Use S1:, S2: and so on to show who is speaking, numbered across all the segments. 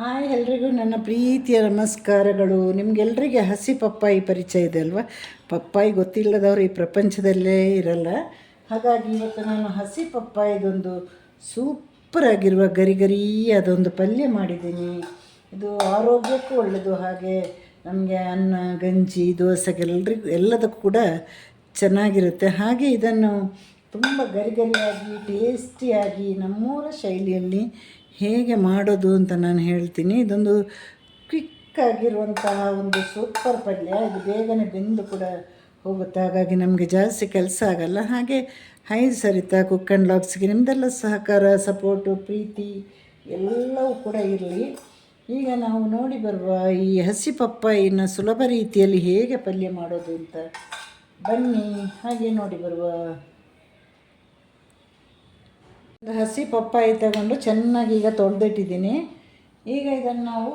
S1: Hi ಎಲ್ರಿಗೂ ನನ್ನ ಪ್ರೀತಿಯ ನಮಸ್ಕಾರಗಳು. ನಿಮಗೆಲ್ರಿಗೆ ಹಸಿ ಪಪ್ಪಾಯಿ ಪರಿಚಯ ಇದೆ ಅಲ್ವಾ? ಪಪ್ಪಾಯಿ ಗೊತ್ತಿಲ್ಲದವರು ಈ ಪ್ರಪಂಚದಲ್ಲೇ ಇರಲ್ಲ. ಹಾಗಾಗಿ ಇವತ್ತು ನಾನು ಹಸಿ ಪಪ್ಪಾಯಿದೊಂದು ಸೂಪರ್ ಆಗಿರುವ ಗರಿ ಗರಿಯಾದೊಂದು ಪಲ್ಯ ಮಾಡಿದ್ದೀನಿ. ಇದು ಆರೋಗ್ಯಕ್ಕೂ ಒಳ್ಳೆಯದು ಹಾಗೆ ನಮಗೆ ಅನ್ನ, ಗಂಜಿ ದೋಸೆಗೆಲ್ರಿಗೂ ಎಲ್ಲದಕ್ಕೂ ಕೂಡ ಚೆನ್ನಾಗಿರುತ್ತೆ. ಹಾಗೆ ಇದನ್ನು ತುಂಬ ಗರಿಗರಿಯಾಗಿ, ಟೇಸ್ಟಿಯಾಗಿ ನಮ್ಮೂರ ಶೈಲಿಯಲ್ಲಿ ಹೇಗೆ ಮಾಡೋದು ಅಂತ ನಾನು ಹೇಳ್ತೀನಿ. ಇದೊಂದು ಕ್ವಿಕ್ ಆಗಿರುವಂತಹ ಒಂದು ಸೂಪರ್ ಪಲ್ಯ. ಇದು ಬೇಗನೆ ಬೆಂದು ಕೂಡ ಹೋಗುತ್ತೆ. ಹಾಗಾಗಿ ನಮಗೆ ಜಾಸ್ತಿ ಕೆಲಸ ಆಗಲ್ಲ. ಹಾಗೆ ಹೈ ಸರಿತಾ ಕುಕ್ ಆ್ಯಂಡ್ ಲಾಗ್ಸ್ಗೆ ನಿಮ್ಮದೆಲ್ಲ ಸಹಕಾರ ಸಪೋರ್ಟು ಪ್ರೀತಿ ಎಲ್ಲವೂ ಕೂಡ ಇರಲಿ. ಈಗ ನಾವು ನೋಡಿ ಬರುವ ಈ ಹಸಿ ಪಪ್ಪಾಯಿನ ಸುಲಭ ರೀತಿಯಲ್ಲಿ ಹೇಗೆ ಪಲ್ಯ ಮಾಡೋದು ಅಂತ ಬನ್ನಿ. ಹಾಗೆ ನೋಡಿ ಬರುವ ಹಸಿ ಪಪ್ಪಾಯಿ ತಗೊಂಡು ಚೆನ್ನಾಗಿ ಈಗ ತೊಳೆದಿಟ್ಟಿದ್ದೀನಿ. ಈಗ ಇದನ್ನು ನಾವು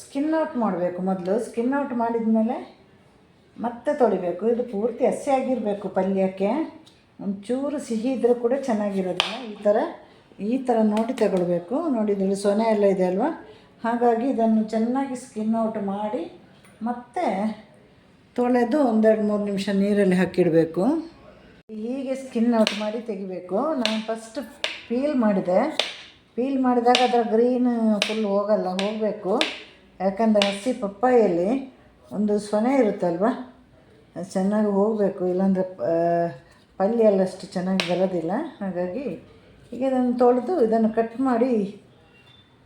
S1: ಸ್ಕಿನ್ ಔಟ್ ಮಾಡಬೇಕು ಮೊದಲು. ಸ್ಕಿನ್ ಔಟ್ ಮಾಡಿದ ಮೇಲೆ ಮತ್ತೆ ತೊಳಿಬೇಕು. ಇದು ಪೂರ್ತಿ ಹಸಿ ಆಗಿರಬೇಕು ಪಲ್ಯಕ್ಕೆ. ಒಂಚೂರು ಸಿಹಿ ಇದ್ದರೂ ಕೂಡ ಚೆನ್ನಾಗಿರೋದಿಲ್ಲ. ಈ ಥರ ಈ ಥರ ನೋಡಿ ತಗೊಳ್ಬೇಕು. ನೋಡಿ ಸೊನೆ ಎಲ್ಲ ಇದೆ ಅಲ್ವಾ? ಹಾಗಾಗಿ ಇದನ್ನು ಚೆನ್ನಾಗಿ ಸ್ಕಿನ್ ಔಟ್ ಮಾಡಿ ಮತ್ತೆ ತೊಳೆದು ಒಂದೆರಡು ಮೂರು ನಿಮಿಷ ನೀರಲ್ಲಿ ಹಾಕಿಡಬೇಕು. ಹೀಗೆ ಸ್ಕಿನ್ ಔಟ್ ಮಾಡಿ ತೆಗಿಬೇಕು. ನಾನು ಫಸ್ಟ್ ಪೀಲ್ ಮಾಡಿದೆ. ಪೀಲ್ ಮಾಡಿದಾಗ ಅದರ ಗ್ರೀನ್ ಫುಲ್ ಹೋಗಲ್ಲ, ಹೋಗಬೇಕು. ಯಾಕಂದರೆ ಹಸಿ ಪಪ್ಪಾಯಲ್ಲಿ ಒಂದು ಸೊನೆ ಇರುತ್ತಲ್ವ? ಚೆನ್ನಾಗಿ ಹೋಗಬೇಕು. ಇಲ್ಲಾಂದರೆ ಪಲ್ಯ ಎಲ್ಲ ಅಷ್ಟು ಚೆನ್ನಾಗಿ ಬರೋದಿಲ್ಲ. ಹಾಗಾಗಿ ಈಗ ಇದನ್ನು ತೊಳೆದು ಇದನ್ನು ಕಟ್ ಮಾಡಿ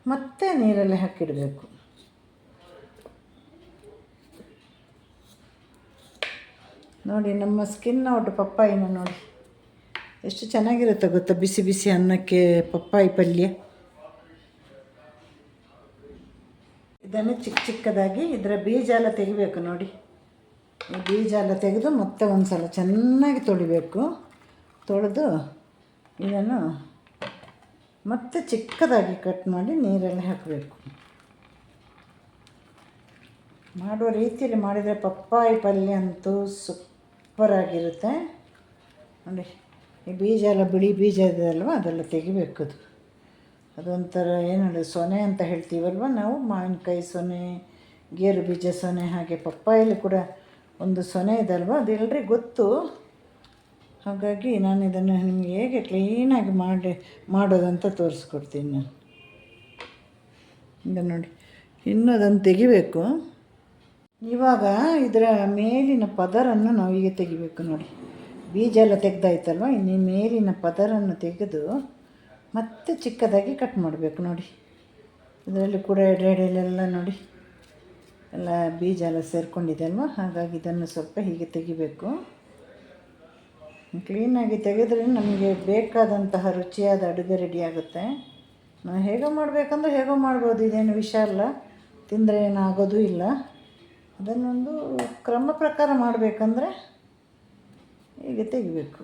S1: ಮತ್ತೆ ನೀರಲ್ಲಿ ಹಾಕಿಡಬೇಕು. ನೋಡಿ, ನಮ್ಮ ಸ್ಕಿನ್ ಔಟ್ ಪಪ್ಪಾಯಿನ ನೋಡಿ. ಎಷ್ಟು ಚೆನ್ನಾಗಿರುತ್ತೆ ಗೊತ್ತಾ ಬಿಸಿ ಬಿಸಿ ಅನ್ನಕ್ಕೆ ಪಪ್ಪಾಯಿ ಪಲ್ಯ? ಇದನ್ನು ಚಿಕ್ಕ ಚಿಕ್ಕದಾಗಿ ಇದರ ಬೀಜ ಎಲ್ಲ ತೆಗಿಬೇಕು ನೋಡಿ. ಈ ಬೀಜ ಎಲ್ಲ ತೆಗೆದು ಮತ್ತೆ ಒಂದು ಸಲ ಚೆನ್ನಾಗಿ ತೊಳಿಬೇಕು. ತೊಳೆದು ಇದನ್ನು ಮತ್ತೆ ಚಿಕ್ಕದಾಗಿ ಕಟ್ ಮಾಡಿ ನೀರಲ್ಲಿ ಹಾಕಬೇಕು. ಮಾಡುವ ರೀತಿಯಲ್ಲಿ ಮಾಡಿದರೆ ಪಪ್ಪಾಯಿ ಪಲ್ಯ ಅಂತೂ ಸೂಪರಾಗಿರುತ್ತೆ. ನೋಡಿ, ಈ ಬೀಜ ಎಲ್ಲ ಬಿಳಿ ಬೀಜ ಇದೆ ಅಲ್ವ, ಅದೆಲ್ಲ ತೆಗಿಬೇಕು ಅದು. ಅದೊಂಥರ ಏನು ಸೊನೆ ಅಂತ ಹೇಳ್ತೀವಲ್ವ ನಾವು? ಮಾವಿನಕಾಯಿ ಸೊನೆ, ಗೇರು ಬೀಜ ಸೊನೆ, ಹಾಗೆ ಪಪ್ಪಾಯಲ್ಲಿ ಕೂಡ ಒಂದು ಸೊನೆ ಇದೆ ಅಲ್ವ ಅದೆಲ್ಲರಿಗೂ ಗೊತ್ತು. ಹಾಗಾಗಿ ನಾನು ಇದನ್ನು ನಿಮಗೆ ಹೇಗೆ ಕ್ಲೀನಾಗಿ ಮಾಡಿ, ಮಾಡೋದಂತ ತೋರಿಸ್ಕೊಡ್ತೀನಿ ನಾನು. ಈಗ ನೋಡಿ ಇನ್ನೂ ಅದನ್ನು ತೆಗಿಬೇಕು. ಇವಾಗ ಇದರ ಮೇಲಿನ ಪದರನ್ನು ನಾವು ಈಗ ತೆಗಿಬೇಕು ನೋಡಿ. ಬೀಜ ಎಲ್ಲ ತೆಗೆದಾಯ್ತಲ್ವ? ಇನ್ನು ಮೇಲಿನ ಪದರನ್ನು ತೆಗೆದು ಮತ್ತೆ ಚಿಕ್ಕದಾಗಿ ಕಟ್ ಮಾಡಬೇಕು ನೋಡಿ. ಇದರಲ್ಲಿ ಕೂಡ ಎಡೆಡೆಲೆಲ್ಲ ನೋಡಿ. ಎಲ್ಲ ಬೀಜ ಎಲ್ಲ ಸೇರಿಕೊಂಡಿದೆ ಅಲ್ವ? ಹಾಗಾಗಿ ಇದನ್ನು ಸ್ವಲ್ಪ ಹೀಗೆ ತೆಗಿಬೇಕು. ಕ್ಲೀನಾಗಿ ತೆಗೆದ್ರೆ ನಮಗೆ ಬೇಕಾದಂತಹ ರುಚಿಯಾದ ಅಡುಗೆ ರೆಡಿ ಆಗುತ್ತೆ. ನಾವು ಹೇಗೋ ಮಾಡಬೇಕಂದ್ರೆ ಹೇಗೋ ಮಾಡ್ಬೋದು. ಇದೇನು ವಿಷ ಅಲ್ಲ. ತಿಂದರೆ ಏನಾಗೋದು ಇಲ್ಲ. ಅದನ್ನೊಂದು ಕ್ರಮ ಪ್ರಕಾರ ಮಾಡಬೇಕಂದ್ರೆ ಹೀಗೆ ತೆಗಿಬೇಕು.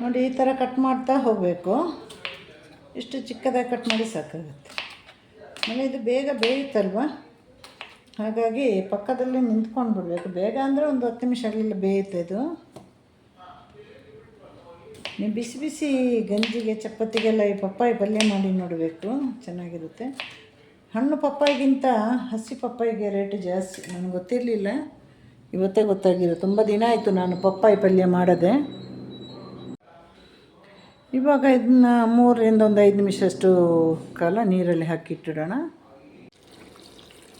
S1: ನೋಡಿ, ಈ ಥರ ಕಟ್ ಮಾಡ್ತಾ ಹೋಗಬೇಕು. ಇಷ್ಟು ಚಿಕ್ಕದಾಗಿ ಕಟ್ ಮಾಡಿ ಸಾಕಾಗುತ್ತೆ. ಆಮೇಲೆ ಇದು ಬೇಗ ಬೇಯುತ್ತಲ್ವ? ಹಾಗಾಗಿ ಪಕ್ಕದಲ್ಲಿ ನಿಂತ್ಕೊಂಡು ಬಿಡಬೇಕು ಬೇಗ ಅಂದರೆ ಒಂದು ಹತ್ತು ನಿಮಿಷಗಳಲ್ಲಿ ಬೇಯುತ್ತೆ ಇದು. ನೀವು ಬಿಸಿ ಬಿಸಿ ಗಂಜಿಗೆ ಚಪಾತಿಗೆಲ್ಲ ಈ ಪಪ್ಪಾಯಿ ಪಲ್ಯ ಮಾಡಿ ನೋಡಬೇಕು. ಚೆನ್ನಾಗಿರುತ್ತೆ. ಹಣ್ಣು ಪಪ್ಪಾಯಿಗಿಂತ ಹಸಿ ಪಪ್ಪಾಯಿಗೆ ರೇಟ್ ಜಾಸ್ತಿ. ನನಗೆ ಗೊತ್ತಿರಲಿಲ್ಲ. ಇವತ್ತೇ ಗೊತ್ತಾಗಿರೋ ತುಂಬ ದಿನ ಆಯಿತು ನಾನು ಪಪ್ಪಾಯಿ ಪಲ್ಯ ಮಾಡದೆ. ಇವಾಗ ಇದನ್ನ ಮೂರರಿಂದ ಒಂದು ಐದು ನಿಮಿಷಷ್ಟು ಕಾಲ ನೀರಲ್ಲಿ ಹಾಕಿಟ್ಟಿಡೋಣ.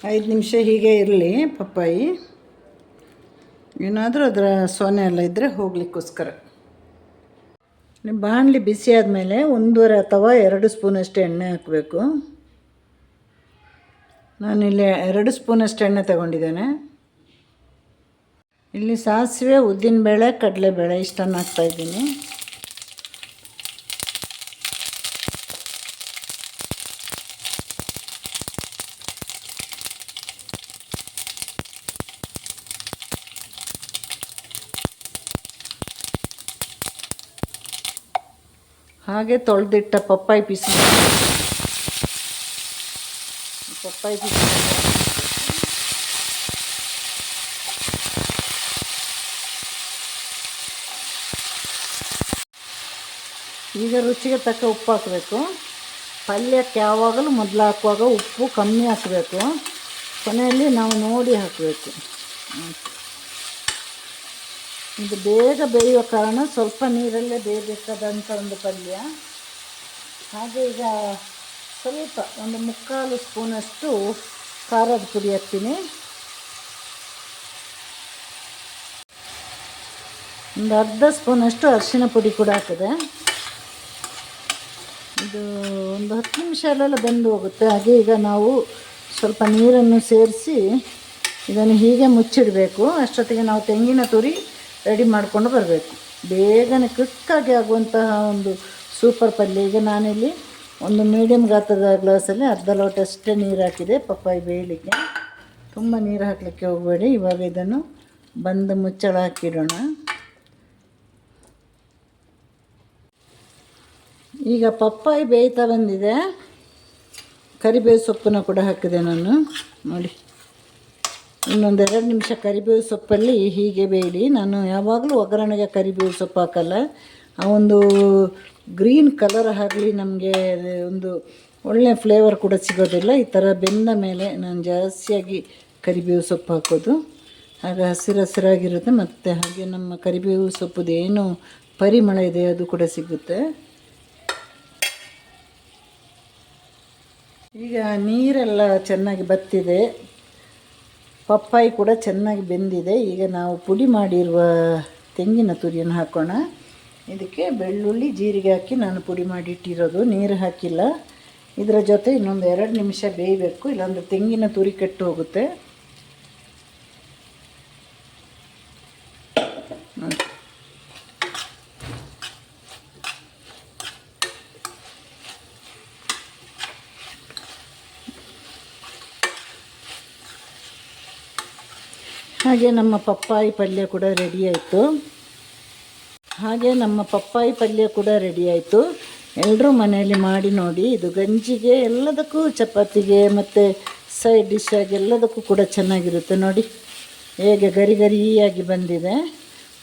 S1: ಐದು ನಿಮಿಷ ಹೀಗೆ ಇರಲಿ ಪಪ್ಪಾಯಿ. ಏನಾದರೂ ಅದರ ಸೊನೆ ಎಲ್ಲ ಇದ್ದರೆ ಹೋಗ್ಲಿಕ್ಕೋಸ್ಕರ. ಬಾಣಲಿ ಬಿಸಿ ಆದಮೇಲೆ ಒಂದೂವರೆ ಅಥವಾ ಎರಡು ಸ್ಪೂನಷ್ಟು ಎಣ್ಣೆ ಹಾಕಬೇಕು. ನಾನಿಲ್ಲಿ ಎರಡು ಸ್ಪೂನಷ್ಟು ಎಣ್ಣೆ ತಗೊಂಡಿದ್ದೇನೆ. ಇಲ್ಲಿ ಸಾಸಿವೆ, ಉದ್ದಿನಬೇಳೆ, ಕಡಲೆಬೇಳೆ ಇಷ್ಟನ್ನು ಹಾಕ್ತಾಯಿದ್ದೀನಿ ಹಾಗೆ ತೊಳೆದಿಟ್ಟ ಪಪ್ಪಾಯಿ ಪೀಸ್ ಪಪ್ಪಾಯಿ ಪೀಸ್ ಈಗ ರುಚಿಗೆ ತಕ್ಕ ಉಪ್ಪು ಹಾಕಬೇಕು. ಪಲ್ಯಕ್ಕೆ ಯಾವಾಗಲೂ ಮೊದಲು ಹಾಕುವಾಗ ಉಪ್ಪು ಕಮ್ಮಿ ಹಾಕಬೇಕು. ಕೊನೆಯಲ್ಲಿ ನಾವು ನೋಡಿ ಹಾಕಬೇಕು. ಇದು ಬೇಗ ಬೇಯುವ ಕಾರಣ ಸ್ವಲ್ಪ ನೀರಲ್ಲೇ ಬೇಯಬೇಕಾದಂಥ ಒಂದು ಪಲ್ಯ. ಹಾಗೆ ಈಗ ಸ್ವಲ್ಪ ಒಂದು ಮುಕ್ಕಾಲು ಸ್ಪೂನಷ್ಟು ಖಾರದ ಪುಡಿ ಹಾಕ್ತೀನಿ. ಒಂದು ಅರ್ಧ ಸ್ಪೂನಷ್ಟು ಅರಿಶಿನ ಪುಡಿ ಕೂಡ ಹಾಕಿದೆ. ಇದು ಒಂದು ಹತ್ತು ನಿಮಿಷ ಅಲ್ಲೆಲ್ಲ ಬೆಂದು ಹೋಗುತ್ತೆ. ಹಾಗೆ ಈಗ ನಾವು ಸ್ವಲ್ಪ ನೀರನ್ನು ಸೇರಿಸಿ ಇದನ್ನು ಹೀಗೆ ಮುಚ್ಚಿಡಬೇಕು. ಅಷ್ಟೊತ್ತಿಗೆ ನಾವು ತೆಂಗಿನ ತುರಿ ರೆಡಿ ಮಾಡಿಕೊಂಡು ಬರಬೇಕು. ಬೇಗನೆ ಕ್ವಿಕ್ಕಾಗಿ ಆಗುವಂತಹ ಒಂದು ಸೂಪರ್ ಪಲ್ಯ. ಈಗ ನಾನಿಲ್ಲಿ ಒಂದು ಮೀಡಿಯಮ್ ಗಾತ್ರದ ಗ್ಲಾಸಲ್ಲಿ ಅರ್ಧ ಲೋಟ ಅಷ್ಟೇ ನೀರು ಹಾಕಿದೆ. ಪಪ್ಪಾಯಿ ಬೇಯಲಿಕ್ಕೆ ತುಂಬ ನೀರು ಹಾಕಲಿಕ್ಕೆ ಹೋಗಬೇಡಿ. ಇವಾಗ ಇದನ್ನು ಬಂದು ಮುಚ್ಚಳ ಹಾಕಿಡೋಣ. ಈಗ ಪಪ್ಪಾಯಿ ಬೇಯ್ತಾ ಬಂದಿದೆ. ಕರಿಬೇವು ಸೊಪ್ಪನ್ನು ಕೂಡ ಹಾಕಿದೆ ನಾನು. ನೋಡಿ. ಇನ್ನೊಂದು ಎರಡು ನಿಮಿಷ ಕರಿಬೇವು ಸೊಪ್ಪಲ್ಲಿ ಹೀಗೆ ಬೇಯಲಿ ನಾನು ಯಾವಾಗಲೂ ಒಗ್ಗರಣೆಗೆ ಕರಿಬೇವು ಸೊಪ್ಪು ಹಾಕಲ್ಲ. ಆ ಒಂದು ಗ್ರೀನ್ ಕಲರ್ ಆಗಲಿ ನಮಗೆ ಒಂದು ಒಳ್ಳೆ ಫ್ಲೇವರ್ ಕೂಡ ಸಿಗೋದಿಲ್ಲ. ಈ ಥರ ಬೆಂದ ಮೇಲೆ ನಾನು ಜಾಸ್ತಿಯಾಗಿ ಕರಿಬೇವು ಸೊಪ್ಪು ಹಾಕೋದು. ಆಗ ಹಸಿರು ಹಸಿರಾಗಿರುತ್ತೆ. ಮತ್ತು ಹಾಗೆ ನಮ್ಮ ಕರಿಬೇವು ಸೊಪ್ಪುದು ಏನು ಪರಿಮಳ ಇದೆ ಅದು ಕೂಡ ಸಿಗುತ್ತೆ. ಈಗ ನೀರೆಲ್ಲ ಚೆನ್ನಾಗಿ ಬತ್ತಿದೆ. ಪಪ್ಪಾಯಿ ಕೂಡ ಚೆನ್ನಾಗಿ ಬೆಂದಿದೆ. ಈಗ ನಾವು ಪುಡಿ ಮಾಡಿರುವ ತೆಂಗಿನ ತುರಿಯನ್ನು ಹಾಕೋಣ. ಇದಕ್ಕೆ ಬೆಳ್ಳುಳ್ಳಿ, ಜೀರಿಗೆ ಹಾಕಿ ನಾನು ಪುಡಿ ಮಾಡಿಟ್ಟಿರೋದು. ನೀರು ಹಾಕಿಲ್ಲ. ಇದರ ಜೊತೆ ಇನ್ನೊಂದು ಎರಡು ನಿಮಿಷ ಬೇಯಬೇಕು. ಇಲ್ಲಾಂದರೆ ತೆಂಗಿನ ತುರಿ ಕೆಟ್ಟು ಹೋಗುತ್ತೆ. ಹಾಗೆ ನಮ್ಮ ಪಪ್ಪಾಯಿ ಪಲ್ಯ ಕೂಡ ರೆಡಿ ಆಯಿತು. ಹಾಗೆ ನಮ್ಮ ಪಪ್ಪಾಯಿ ಪಲ್ಯ ಕೂಡ ರೆಡಿ ಆಯಿತು. ಎಲ್ಲರೂ ಮನೆಯಲ್ಲಿ ಮಾಡಿ ನೋಡಿ, ಇದು ಗಂಜಿಗೆ ಎಲ್ಲದಕ್ಕೂ ಚಪಾತಿಗೆ ಮತ್ತು ಸೈಡ್ ಡಿಶ್ ಆಗಿ ಎಲ್ಲದಕ್ಕೂ ಕೂಡ ಚೆನ್ನಾಗಿರುತ್ತೆ ನೋಡಿ. ಹೇಗೆ ಗರಿ ಗರಿಯಾಗಿ ಬಂದಿದೆ.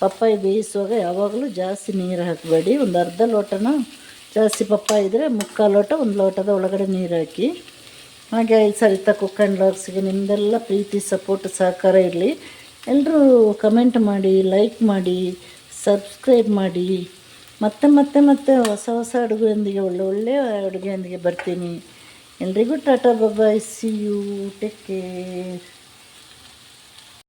S1: ಪಪ್ಪಾಯಿ ಬೇಯಿಸುವಾಗ ಯಾವಾಗಲೂ ಜಾಸ್ತಿ ನೀರು ಹಾಕಬೇಡಿ. ಒಂದು ಅರ್ಧ ಲೋಟನ ಜಾಸ್ತಿ ಪಪ್ಪಾಯಿ ಇದ್ದರೆ ಮುಕ್ಕಾಲು ಲೋಟ, ಒಂದು ಲೋಟದ ಒಳಗಡೆ ನೀರು ಹಾಕಿ. ಹಾಗೆ ಸರಿತಾ ಕುಕ್ ಆ್ಯಂಡ್ ಲಾಗ್ಸ್ಗೆ ನಿಮ್ಮದೆಲ್ಲ ಪ್ರೀತಿ ಸಪೋರ್ಟ್ ಸಹಕಾರ ಇರಲಿ. ಎಲ್ಲರೂ ಕಮೆಂಟ್ ಮಾಡಿ ಲೈಕ್ ಮಾಡಿ ಸಬ್ಸ್ಕ್ರೈಬ್ ಮಾಡಿ. ಮತ್ತೆ ಮತ್ತೆ ಮತ್ತೆ ಹೊಸ ಹೊಸ ಅಡುಗೆಯೊಂದಿಗೆ, ಒಳ್ಳೆ ಒಳ್ಳೆಯ ಅಡುಗೆಯೊಂದಿಗೆ ಬರ್ತೀನಿ. ಎಲ್ರಿಗೂ ta ta bye bye see you take care